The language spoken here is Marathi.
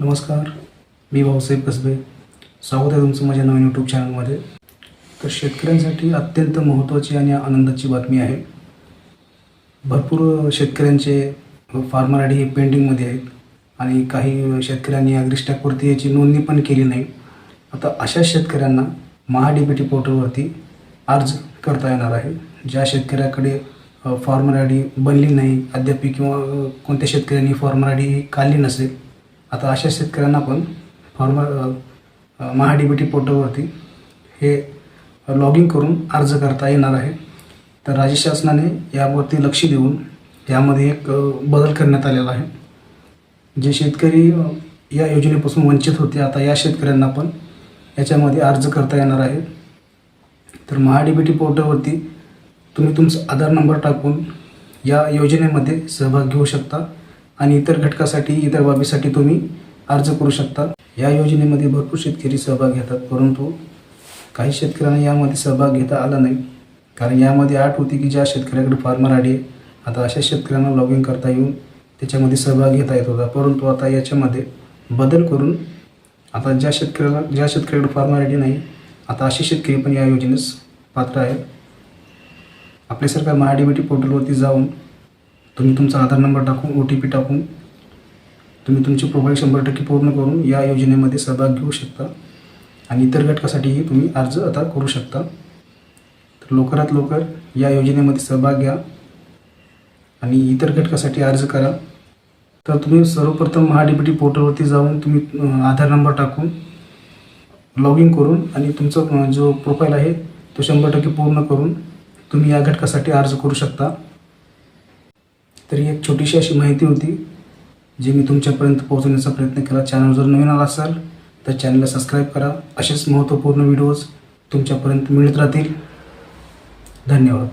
नमस्कार मी भाऊसाहेब कसबे. स्वागत आहे तुमचं माझ्या नवीन यूट्यूब चॅनलमध्ये तर शेतकऱ्यांसाठी अत्यंत महत्त्वाची आणि आनंदाची बातमी आहे. भरपूर शेतकऱ्यांचे फार्मर आय डी हे पेंडिंगमध्ये आहेत आणि काही शेतकऱ्यांनी अग्रिस्टॅकवरती याची नोंदणी पण केली नाही. आता अशा शेतकऱ्यांना महा डी टी पोर्टलवरती अर्ज करता येणार आहे. ज्या शेतकऱ्याकडे फॉर्मर आय डी बनली नाही अद्याप किंवा कोणत्या शेतकऱ्यांनी फॉर्मर आय डी काढली नसेल आता अशा शेतकऱ्यांना पण फॉर्मर महाडीबीटी बी टी पोर्टलवरती हे लॉग इन करून अर्ज करता येणार आहे. तर राज्य शासनाने यावरती लक्ष देऊन यामध्ये एक बदल करण्यात आलेला आहे. जे शेतकरी या योजनेपासून वंचित होते आता या शेतकऱ्यांना पण याच्यामध्ये अर्ज करता येणार आहे. तर महाडीबीटी बी टी पोर्टलवरती तुम्ही तुमचा आधार नंबर टाकून या योजनेमध्ये सहभाग घेऊ शकता. आणि इतर घटकासाठी इतर बाबीसाठी तुम्ही अर्ज करू शकता. या योजनेमध्ये भरपूर शेतकरी सहभाग घेतात परंतु काही शेतकऱ्यांना यामध्ये सहभाग घेता आला नाही. कारण यामध्ये आठ होती की ज्या शेतकऱ्याकडे फार्मर आडी आहे आता अशा शेतकऱ्यांना लॉग इन करता येऊन त्याच्यामध्ये सहभाग घेता येत होता. परंतु आता याच्यामध्ये बदल करून आता ज्या शेतकऱ्याला ज्या शेतकऱ्याकडे फार्मर आय नाही आता असे शेतकरी पण या योजनेस पात्र आहेत. आपले सरकार महाडीबीटी पोर्टलवरती जाऊन तुम्ही तुमचा आधार नंबर टाकून ओ टी पी टाकून तुम्ही तुमची प्रोफाईल शंभर टक्के पूर्ण करून या योजनेमध्ये सहभाग घेऊ शकता. आणि इतर घटकासाठीही तुम्ही अर्ज आता करू शकता. तर लवकरात लवकर या योजनेमध्ये सहभाग घ्या आणि इतर घटकासाठी अर्ज करा. तर तुम्ही सर्वप्रथम महा डी टी पोर्टलवरती जाऊन तुम्ही आधार नंबर टाकून लॉग इन करून आणि तुमचा जो प्रोफाईल आहे तो शंभर टक्के पूर्ण करून तुम्ही या घटकासाठी अर्ज करू शकता. तर ही एक छोटीशी अशी माहिती होती जी मी तुमच्यापर्यंत पोहोचवण्याचा प्रयत्न केला. चॅनल जर नवीन आला असाल तर चॅनलला सबस्क्राईब करा. असेच महत्त्वपूर्ण व्हिडिओज तुमच्यापर्यंत मिळत राहतील. धन्यवाद.